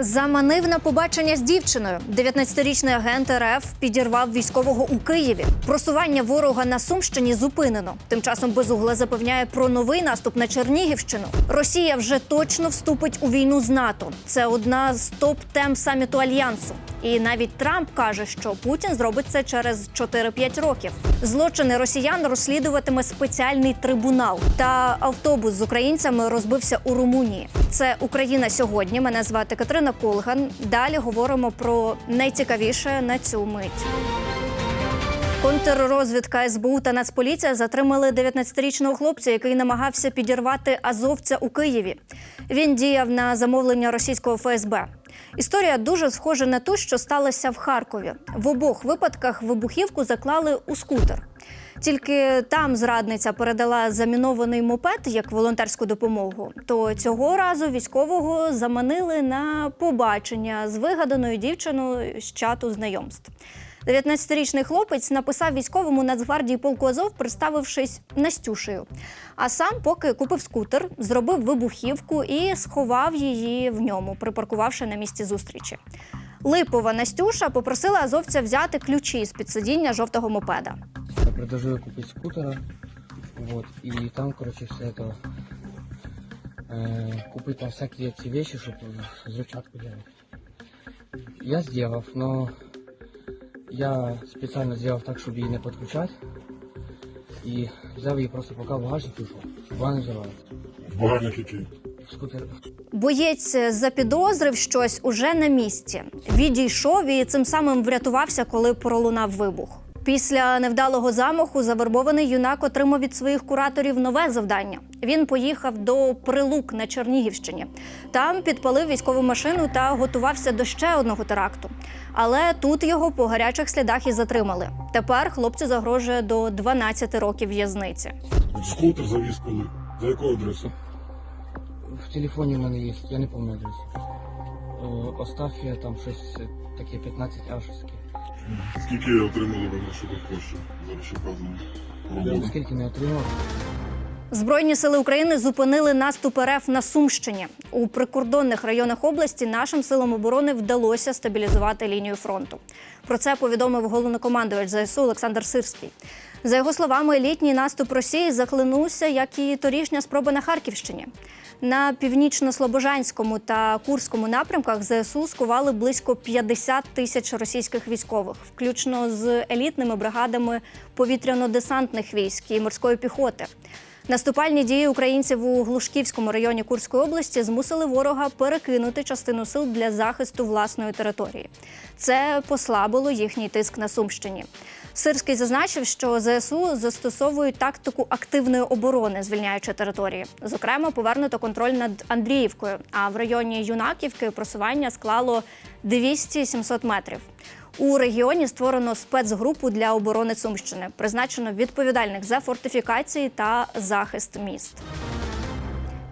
Заманив на побачення з дівчиною. 19-річний агент РФ підірвав військового у Києві. Просування ворога на Сумщині зупинено. Тим часом Безугла запевняє про новий наступ на Чернігівщину. Росія вже точно вступить у війну з НАТО. Це одна з топ-тем саміту альянсу. І навіть Трамп каже, що Путін зробить це через 4-5 років. Злочини росіян розслідуватиме спеціальний трибунал. Та автобус з українцями розбився у Румунії. Це Україна сьогодні. Мене звати Катерина Колган. Далі говоримо про найцікавіше на цю мить. Контррозвідка СБУ та Нацполіція затримали 19-річного хлопця, який намагався підірвати азовця у Києві. Він діяв на замовлення російського ФСБ. Історія дуже схожа на ту, що сталося в Харкові. В обох випадках вибухівку заклали у скутер. Тільки там зрадниця передала замінований мопед як волонтерську допомогу. То цього разу військового заманили на побачення з вигаданою дівчиною з чату знайомств. 19-річний хлопець написав військовому Нацгвардії полку Азов, представившись Настюшею. А сам поки купив скутер, зробив вибухівку і сховав її в ньому, припаркувавши на місці зустрічі. Липова Настюша попросила азовця взяти ключі з під сидіння жовтого мопеда. Я предложил ей купить скутера, вот, и там, короче, все это, э, купить там всякие эти вещи, чтобы взрывчатку делать. Я сделав, но я специально сделав так, чтобы її не підключати, і взяв її просто поки в багажник і ушов, щоб вона не взяла. В багажник який? В скутер, Боєць запідозрив щось уже на місці. Відійшов і цим самим врятувався, коли пролунав вибух. Після невдалого замаху завербований юнак отримав від своїх кураторів нове завдання. Він поїхав до Прилук на Чернігівщині. Там підпалив військову машину та готувався до ще одного теракту. Але тут його по гарячих слідах і затримали. Тепер хлопцю загрожує до 12 років в'язниці. Скутер завіз коли? За якою адресою? В телефоні в мене є, я не пам'ятаю адресу. Е, Остафія, там щось таке 15 а щось таке. Скільки отримали ви на шуках коштів? Зараз ще вказано. Скільки не отримав? Збройні сили України зупинили наступ РФ на Сумщині. У прикордонних районах області нашим силам оборони вдалося стабілізувати лінію фронту. Про це повідомив головнокомандувач ЗСУ Олександр Сирський. За його словами, літній наступ Росії захлинувся, як і торішня спроба на Харківщині. На північно-слобожанському та Курському напрямках ЗСУ скували близько 50 тисяч російських військових, включно з елітними бригадами повітряно-десантних військ і морської піхоти. Наступальні дії українців у Глушківському районі Курської області змусили ворога перекинути частину сил для захисту власної території. Це послабило їхній тиск на Сумщині. Сирський зазначив, що ЗСУ застосовують тактику активної оборони, звільняючи території. Зокрема, повернуто контроль над Андріївкою. А в районі Юнаківки просування склало 200-700 метрів. У регіоні створено спецгрупу для оборони Сумщини, призначено відповідальних за фортифікації та захист міст.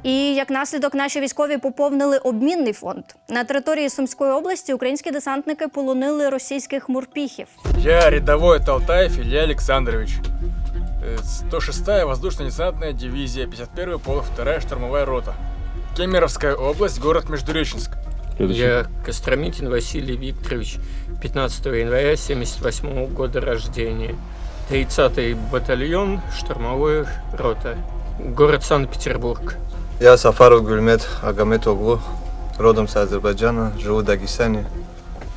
І як наслідок наші військові поповнили обмінний фонд на території Сумської області. Українські десантники полонили російських морпіхів. Я рядовой Талтаев Илья Александрович. Э, 106-я воздушно-десантная дивизия, 51-й полк, 2-я штурмовая рота. Кемеровская область, город Междуреченск. Я Костромитин Василий Викторович, 15 января 78 года рождения. 30-й батальон, штурмовая рота. Город Санкт-Петербург. Я Сафаров Гульмет Агамет-Оглу, родом с Азербайджана, живу в Дагестане,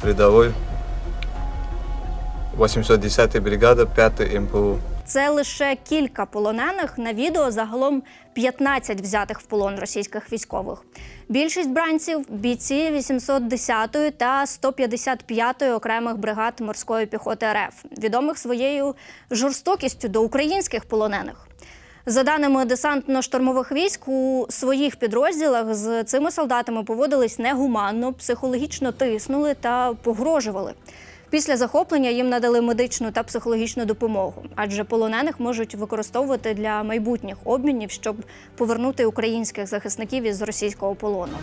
рядовой, 810-я бригада, 5 МПУ. Це лише кілька полонених на відео. Загалом 15 взятих в полон російських військових. Більшість бранців бійці 810-ї та 155-ї окремих бригад морської піхоти РФ, відомих своєю жорстокістю до українських полонених. За даними десантно-штурмових військ, у своїх підрозділах з цими солдатами поводились негуманно, психологічно тиснули та погрожували. Після захоплення їм надали медичну та психологічну допомогу, адже полонених можуть використовувати для майбутніх обмінів, щоб повернути українських захисників із російського полону.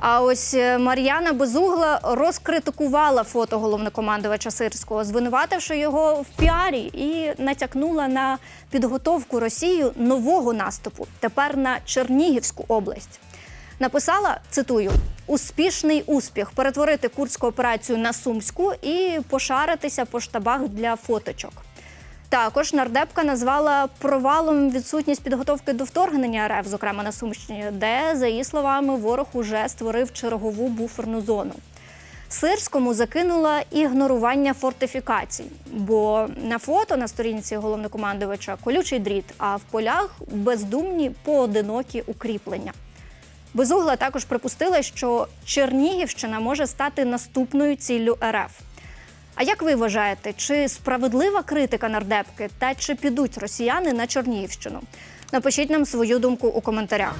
А ось е, Мар'яна Безугла розкритикувала фото головнокомандувача Сирського, звинувативши його в піарі і натякнула на підготовку Росією нового наступу тепер на Чернігівську область. Написала цитую: успішний успіх перетворити курську операцію на сумську і пошаритися по штабах для фоточок. Також нардепка назвала провалом відсутність підготовки до вторгнення РФ, зокрема на Сумщині, де, за її словами, ворог уже створив чергову буферну зону. Сирському закинула ігнорування фортифікацій, бо на фото на сторінці головнокомандувача колючий дріт, а в полях бездумні поодинокі укріплення. Безугла також припустила, що Чернігівщина може стати наступною ціллю РФ. А як ви вважаєте, чи справедлива критика нардепки та чи підуть росіяни на Чернігівщину? Напишіть нам свою думку у коментарях.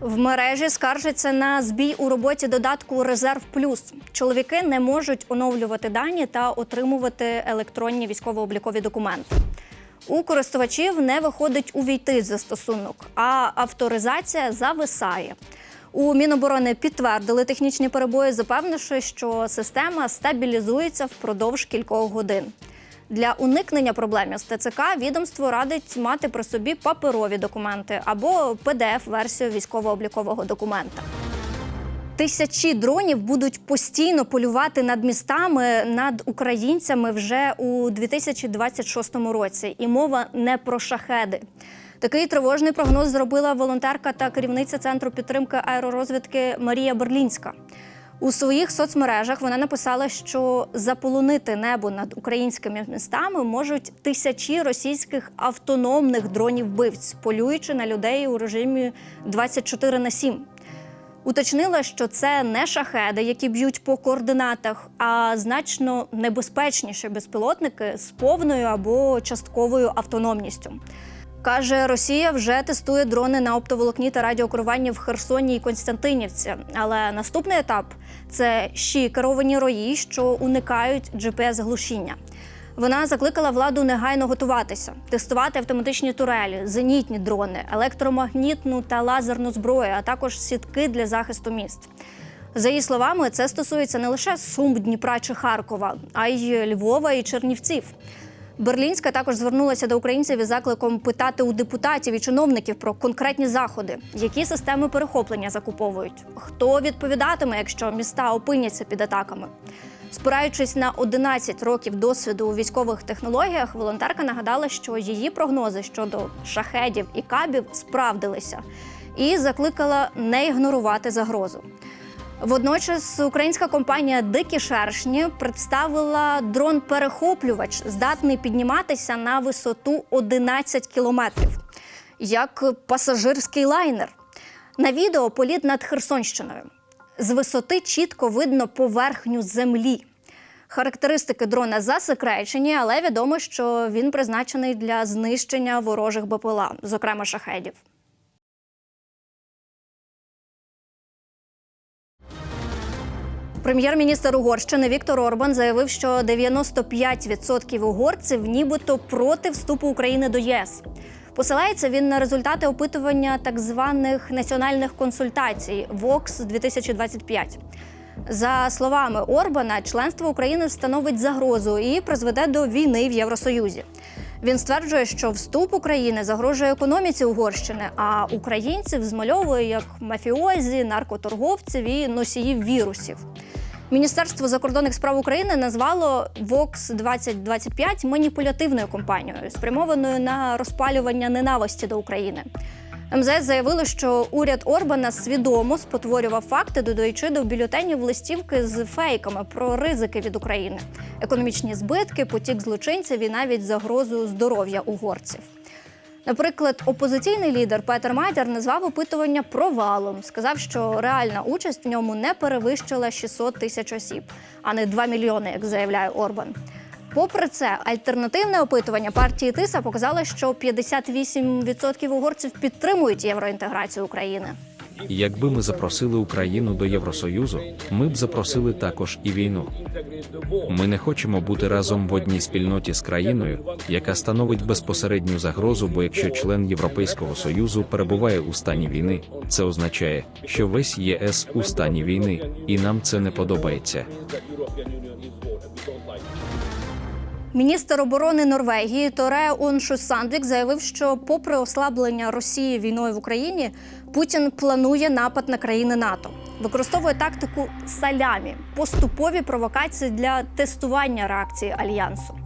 В мережі скаржаться на збій у роботі додатку Резерв Плюс. Чоловіки не можуть оновлювати дані та отримувати електронні військово-облікові документи. У користувачів не виходить увійти застосунок, а авторизація зависає. У Міноборони підтвердили технічні перебої, запевнивши, що система стабілізується впродовж кількох годин. Для уникнення проблем з ТЦК відомство радить мати при собі паперові документи або PDF-версію військово-облікового документа. Тисячі дронів будуть постійно полювати над містами, над українцями вже у 2026 році. І мова не про шахеди. Такий тривожний прогноз зробила волонтерка та керівниця центру підтримки аеророзвідки Марія Берлінська. У своїх соцмережах вона написала, що заполонити небо над українськими містами можуть тисячі російських автономних дронів-вбивць, полюючи на людей у режимі 24 на 7. Уточнила, що це не шахеди, які б'ють по координатах, а значно небезпечніші безпілотники з повною або частковою автономністю. Каже, Росія вже тестує дрони на оптоволокні та радіокеруванні в Херсоні і Константинівці. Але наступний етап це ще керовані рої, що уникають GPS-глушіння. Вона закликала владу негайно готуватися, тестувати автоматичні турелі, зенітні дрони, електромагнітну та лазерну зброю, а також сітки для захисту міст. За її словами, це стосується не лише Сум, Дніпра чи Харкова, а й Львова і Чернівців. Берлінська також звернулася до українців із закликом питати у депутатів і чиновників про конкретні заходи, які системи перехоплення закуповують, хто відповідатиме, якщо міста опиняться під атаками. Спираючись на 11 років досвіду у військових технологіях, волонтерка нагадала, що її прогнози щодо шахедів і кабів справдилися, і закликала не ігнорувати загрозу. Водночас українська компанія Дикі шершні представила дрон-перехоплювач, здатний підніматися на висоту 11 кілометрів, як пасажирський лайнер. На відео політ над Херсонщиною. З висоти чітко видно поверхню землі. Характеристики дрона засекречені, але відомо, що він призначений для знищення ворожих БПЛА, зокрема шахедів. Прем'єр-міністр Угорщини Віктор Орбан заявив, що 95% угорців нібито проти вступу України до ЄС. Посилається він на результати опитування так званих національних консультацій ВОКС 2025. За словами Орбана, членство України становить загрозу і призведе до війни в Євросоюзі. Він стверджує, що вступ України загрожує економіці Угорщини, а українців змальовує як мафіозі, наркоторговців і носіїв вірусів. Міністерство закордонних справ України назвало Vox 2025 маніпулятивною компанією, спрямованою на розпалювання ненависті до України. МЗС заявили, що уряд Орбана свідомо спотворював факти, додаючи до бюлетенів листівки з фейками про ризики від України, економічні збитки, потік злочинців і навіть загрозу здоров'я угорців. Наприклад, опозиційний лідер Петер Майтер назвав опитування провалом. Сказав, що реальна участь в ньому не перевищила 600 тисяч осіб, а не 2 мільйони, як заявляє Орбан. Попри це, альтернативне опитування партії Тиса показало, що 58% угорців підтримують євроінтеграцію України. Якби ми запросили Україну до Євросоюзу, ми б запросили також і війну. Ми не хочемо бути разом в одній спільноті з країною, яка становить безпосередню загрозу, бо якщо член Європейського союзу перебуває у стані війни, це означає, що весь ЄС у стані війни, і нам це не подобається. Міністр оборони Норвегії Торе Оншу Сандвік заявив, що, попри ослаблення Росії війною в Україні, Путін планує напад на країни НАТО. використовує тактику салямі поступові провокації для тестування реакції альянсу.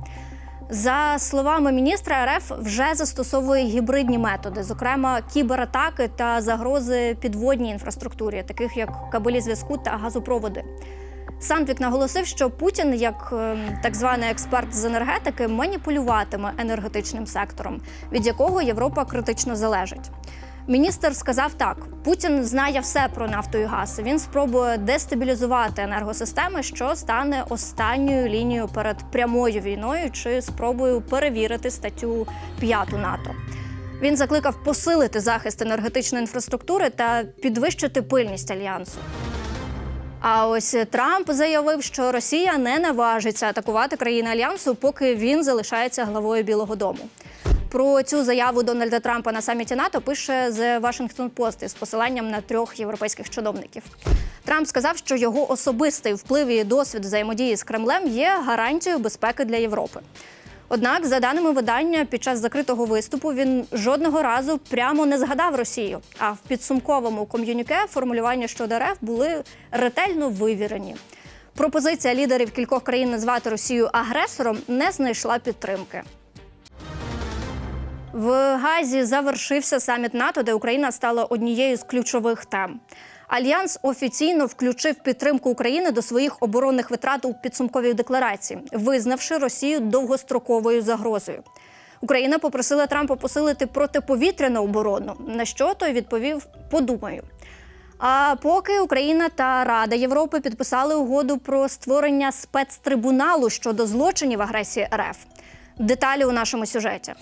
За словами міністра РФ, вже застосовує гібридні методи, зокрема кібератаки та загрози підводній інфраструктурі, таких як кабелі зв'язку та газопроводи. Сандвік наголосив, що Путін, як е, так званий експерт з енергетики, маніпулюватиме енергетичним сектором, від якого Європа критично залежить. Міністр сказав так: Путін знає все про нафту і газ. Він спробує дестабілізувати енергосистеми, що стане останньою лінією перед прямою війною чи спробою перевірити статтю 5 НАТО. Він закликав посилити захист енергетичної інфраструктури та підвищити пильність альянсу. А ось Трамп заявив, що Росія не наважиться атакувати країни альянсу, поки він залишається главою Білого Дому. Про цю заяву Дональда Трампа на саміті НАТО пише The Washington Post із посиланням на трьох європейських чиновників. Трамп сказав, що його особистий вплив і досвід взаємодії з Кремлем є гарантією безпеки для Європи. Однак, за даними видання, під час закритого виступу він жодного разу прямо не згадав Росію. А в підсумковому ком'юніке формулювання щодо РФ були ретельно вивірені. Пропозиція лідерів кількох країн назвати Росію агресором не знайшла підтримки. В Газі завершився саміт НАТО, де Україна стала однією з ключових тем. Альянс офіційно включив підтримку України до своїх оборонних витрат у підсумковій декларації, визнавши Росію довгостроковою загрозою. Україна попросила Трампа посилити протиповітряну оборону, на що той відповів: подумаю. А поки Україна та Рада Європи підписали угоду про створення спецтрибуналу щодо злочинів агресії РФ. Деталі у нашому сюжеті.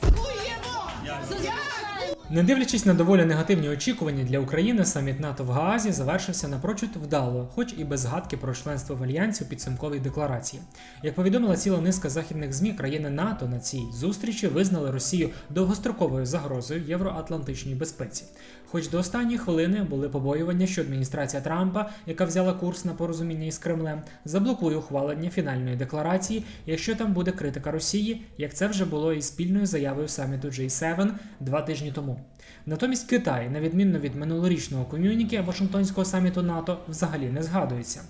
Не дивлячись на доволі негативні очікування для України, саміт НАТО в Гаазі завершився напрочуд вдало, хоч і без згадки про членство в альянсі у підсумковій декларації. Як повідомила ціла низка західних змі, країни НАТО на цій зустрічі визнали Росію довгостроковою загрозою євроатлантичній безпеці. Хоч до останньої хвилини були побоювання, що адміністрація Трампа, яка взяла курс на порозуміння із Кремлем, заблокує ухвалення фінальної декларації, якщо там буде критика Росії, як це вже було із спільною заявою саміту G7 два тижні тому. Натомість Китай, на відміну від минулорічного ком'юніки Вашингтонського саміту НАТО, взагалі не згадується.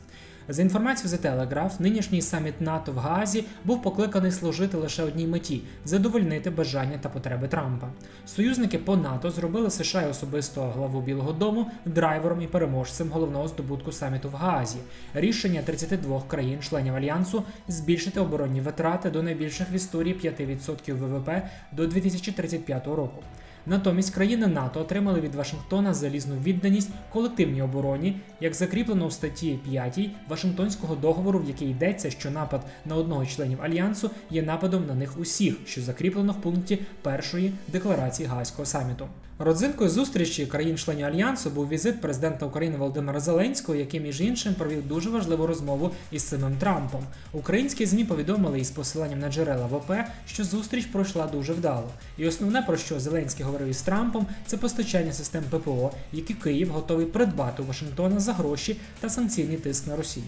За інформацією The Telegraph, нинішній саміт НАТО в Гаазі був покликаний служити лише одній меті задовольнити бажання та потреби Трампа. Союзники по НАТО зробили США і особисто главу Білого Дому драйвером і переможцем головного здобутку саміту в Гаазі. Рішення 32 країн-членів альянсу збільшити оборонні витрати до найбільших в історії 5% ВВП до 2035 року. Натомість країни НАТО отримали від Вашингтона залізну відданість колективній обороні, як закріплено у статті 5 Вашингтонського договору, в якій йдеться, що напад на одного членів альянсу є нападом на них усіх, що закріплено в пункті першої декларації Гайського саміту. Родзинкою зустрічі країн-членів альянсу був візит президента України Володимира Зеленського, який між іншим провів дуже важливу розмову із самим Трампом. Українські змі повідомили із посиланням на джерела в ОП, що зустріч пройшла дуже вдало. І основне про що Зеленський говорив із Трампом, це постачання систем ППО, які Київ готовий придбати у Вашингтона за гроші та санкційний тиск на Росію.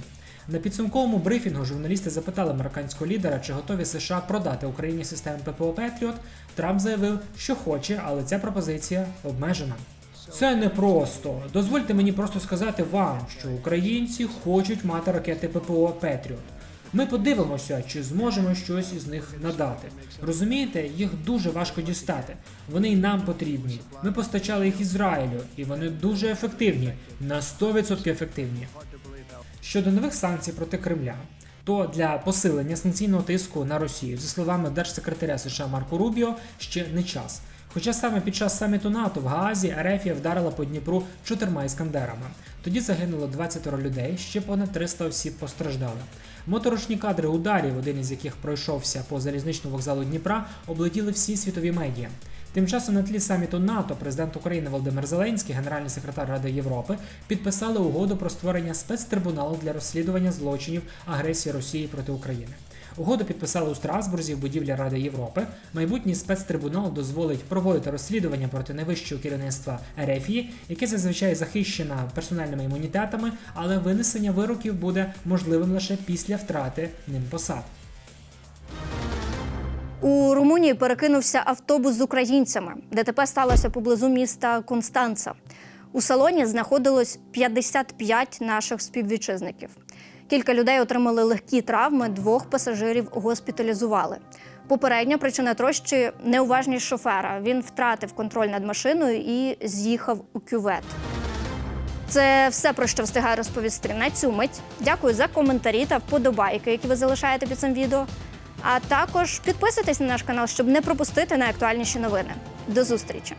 На підсумковому брифінгу журналісти запитали американського лідера, чи готові США продати Україні системи ППО Петріот. Трамп заявив, що хоче, але ця пропозиція обмежена. Це не просто. Дозвольте мені просто сказати вам, що українці хочуть мати ракети ППО Петріот. Ми подивимося, чи зможемо щось із них надати. Розумієте, їх дуже важко дістати. Вони й нам потрібні. Ми постачали їх Ізраїлю, і вони дуже ефективні, на 100% ефективні. Щодо нових санкцій проти Кремля, то для посилення санкційного тиску на Росію, за словами держсекретаря США Марко Рубіо, ще не час. Хоча саме під час саміту НАТО в Гаазі Арефія вдарила по Дніпру чотирма іскандерами. Тоді загинуло 20 людей, ще понад 300 осіб постраждали. Моторошні кадри ударів, один із яких пройшовся по залізничному вокзалу Дніпра, облетіли всі світові медіа. Тим часом на тлі саміту НАТО президент України Володимир Зеленський, генеральний секретар Ради Європи, підписали угоду про створення спецтрибуналу для розслідування злочинів агресії Росії проти України. Угоду підписали у Страсбурзі в будівлі Ради Європи. Майбутній спецтрибунал дозволить проводити розслідування проти найвищого керівництва РФІ, яке зазвичай захищено персональними імунітетами, але винесення вироків буде можливим лише після втрати ним посад. У Румунії перекинувся автобус з українцями. ДТП сталося поблизу міста Констанца. У салоні знаходилось 55 наших співвітчизників. Кілька людей отримали легкі травми, двох пасажирів госпіталізували. Попередня причина трощі неуважність шофера. Він втратив контроль над машиною і з'їхав у кювет. Це все про що встигаю розповісти на цю мить. Дякую за коментарі та вподобайки, які ви залишаєте під цим відео. А також підписуйтесь на наш канал, щоб не пропустити найактуальніші новини. До зустрічі!